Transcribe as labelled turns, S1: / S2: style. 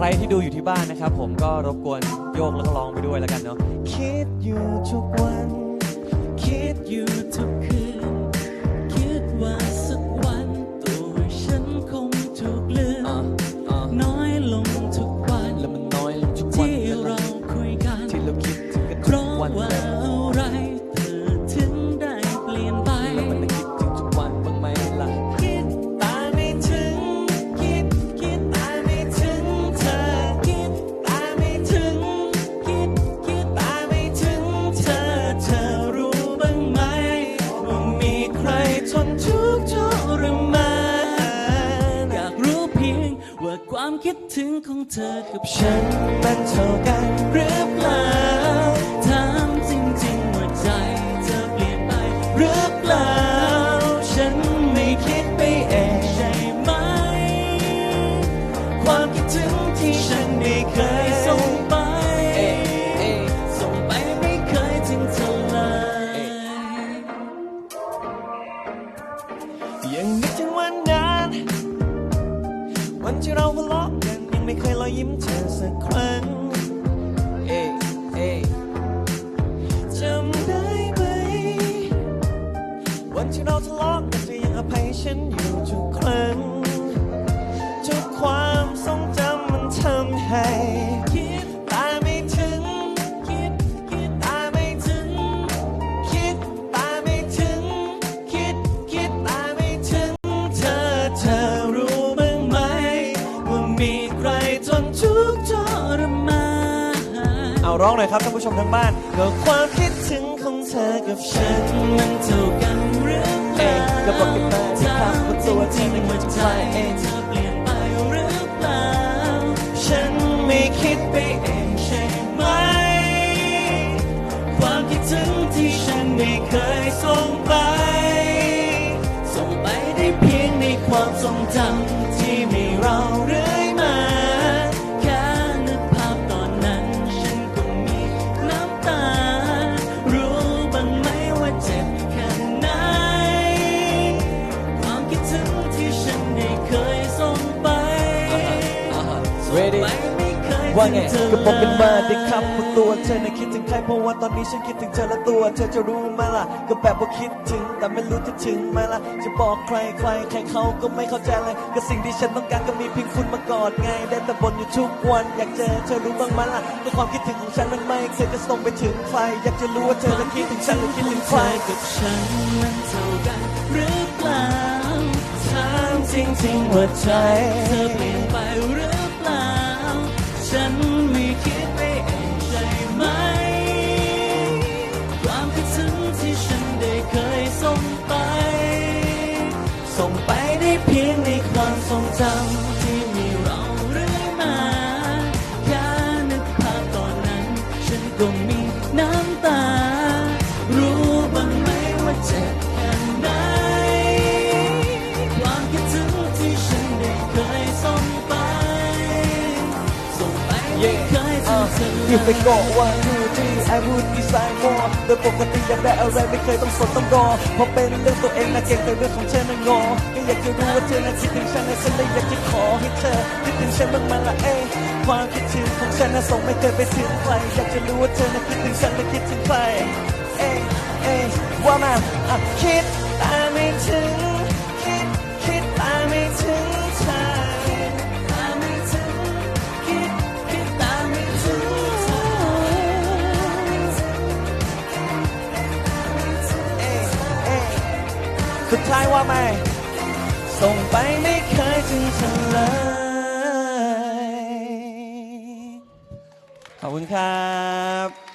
S1: ใครที่ดูอยู่ที่บ้านนะครับ ผมก็รบกวนโยกแล้วก็ร้องไปด้วยแล้วกันเนาะ
S2: คิดอยู่ทุกวัน คิดอยู่ทุกคืน คิดว่าสักวันตัวฉันคงถูกลืม
S1: อ่าอ่า
S2: น้อยลงทุกวัน
S1: แล้วมันน้อยลงทุกวัน
S2: ที่
S1: เวลา
S2: เราคุยกัน
S1: ที่เราคิดถึงกัน
S2: เพ
S1: ทุก
S2: ราะ
S1: วัน
S2: ว่า
S1: ความ
S2: คิดถึงของเธอกับฉันมันเท่ากันหรือเปล่าถามจริงๆว่าใจเธอเปลี่ยนไปหรือเปล่า ฉันไม่คิดไปเองใช่ไหม ความคิดถึงที่ฉันไม่เคยส่งไป ส่งไปไม่เคยถึงเธอเลยยังนึกถึง วันที่เราทะเลาะกันยังไม่เคยรอยยิ้มเธอสักครั้ง
S1: เอ๊เอ๊
S2: จำได้ไหมวันที่เราทะเลาะกันเธอยังอภัยฉันอยู่ทุกครั้งทุกความทรงจำมันทำให้ ร้
S1: องหน่อยครับท่านผู้ชมทางบ้าน
S2: ก็ความคิดถึงของเธอกับฉันมันเท่ากันหรือเป
S1: เอ๊
S2: ล่า
S1: ก็บอกกันมาที่คำว่าตัวเธอนั้น
S2: หั
S1: มั
S2: วน
S1: จะ
S2: ใจ
S1: ไปเอง
S2: ว่าไงก็บ
S1: อกกันมาด้ครับว่าตัวเธอน่ะคิดถึงใครเพราะว่าตอนนี้ฉันคิดถึงเธอและตัวเธอจะรู้ไหมล่ะ ก็แบบว่าคิดถึงแต่ไม่รู้จะถึงไหมล่ะ จะบอกใครใครใครเขาก็ไม่เข้าใจเลยก็สิ่งที่ฉันต้องการก็มีเพียงคุณมากอดไง ได้แต่บ่นอยู่ทุกวันอยากเจอเธอรู้บ้างไหมล่ะก็ความคิดถึงของฉันมันไม่เคยจะส่งไปถึงใคร อยากจะรู้ว่าเธอน่ะคิดถึงฉันหรือคิดถึงใคร
S2: กับฉันมันเท่ากันหรือเปล่าถามจริงๆว่าใจเธอเปลี่ยนไปหรือ อยู่ไปก่อนว่าคือ
S1: ที่ไอ้พูดดีไซน์มอโดยปกติอยากได้อะไรไม่เคยต้องสนต้องรอพราะเป็นเรื่องตัวเองนะเก่งแต่เรื่องของเธอนะงอก็อยากจะรู้ว่าเธอนะคิดถึงฉันนะฉันเลยอยากจะขอให้เธอคิดถึงฉันบ้างไหมล่ะเอ้ความคิดถึงของฉันนะส่งไม่เคยไปถึงใครอยากจะรู้ว่าเธอนะคิดถึงฉันและคิดถึงใครเอ้ยเอ้ยว่ามาอะคิด
S2: แตามไม่ถึง
S1: สุดท้ายว่าไหม
S2: ส่งไปไม่เคยถึงเธอเลย
S1: ขอบคุณครับ